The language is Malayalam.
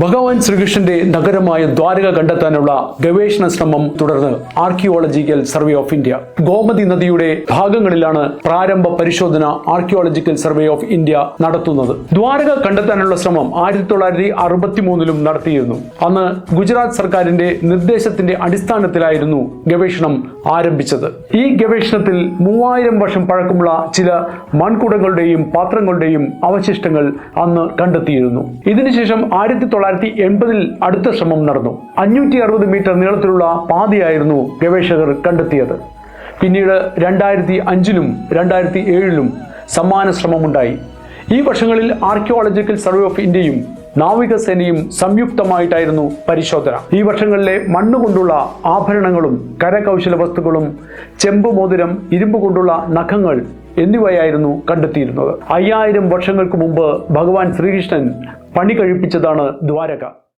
ഭഗവാൻ ശ്രീകൃഷ്ണന്റെ നഗരമായ ദ്വാരക കണ്ടെത്താനുള്ള ഗവേഷണ ശ്രമം തുടർന്ന് archaeological survey of India Gomti നദിയുടെ ഭാഗങ്ങളിലാണ് പ്രാരംഭ പരിശോധന ആർക്കിയോളജിക്കൽ സർവേ ഓഫ് ഇന്ത്യ നടത്തുന്നത്. ദ്വാരക കണ്ടെത്താനുള്ള ശ്രമം ആയിരത്തി തൊള്ളായിരത്തി അറുപത്തി മൂന്നിലും നടത്തിയിരുന്നു. അന്ന് ഗുജറാത്ത് സർക്കാരിന്റെ നിർദ്ദേശത്തിന്റെ അടിസ്ഥാനത്തിലായിരുന്നു ഗവേഷണം ആരംഭിച്ചത്. ഈ ഗവേഷണത്തിൽ മൂവായിരം വർഷം പഴക്കമുള്ള ചില മൺകുടങ്ങളുടെയും പാത്രങ്ങളുടെയും അവശിഷ്ടങ്ങൾ അന്ന് കണ്ടെത്തിയിരുന്നു. ഇതിനുശേഷം ആയിരത്തി തൊള്ളായിരത്തി എൺപതിൽ അടുത്ത ശ്രമം നടന്നു. അഞ്ഞൂറ്റി അറുപത് മീറ്റർ നീളത്തിലുള്ള പാതയായിരുന്നു ഗവേഷകർ കണ്ടെത്തിയത്. പിന്നീട് രണ്ടായിരത്തി അഞ്ചിലും രണ്ടായിരത്തി ഏഴിലും സമാന ശ്രമമുണ്ടായി. ഈ വർഷങ്ങളിൽ ആർക്കിയോളജിക്കൽ സർവേ ഓഫ് ഇന്ത്യയും നാവികസേനയും സംയുക്തമായിട്ടായിരുന്നു പരിശോധന. ഈ വർഷങ്ങളിലെ മണ്ണുകൊണ്ടുള്ള ആഭരണങ്ങളും കരകൗശല വസ്തുക്കളും ചെമ്പ് മോതിരം ഇരുമ്പ് കൊണ്ടുള്ള നഖങ്ങൾ എന്നിവയായിരുന്നു കണ്ടെത്തിയിരുന്നത്. അയ്യായിരം വർഷങ്ങൾക്ക് മുമ്പ് ഭഗവാൻ ശ്രീകൃഷ്ണൻ പണി കഴിപ്പിച്ചതാണ് ദ്വാരക.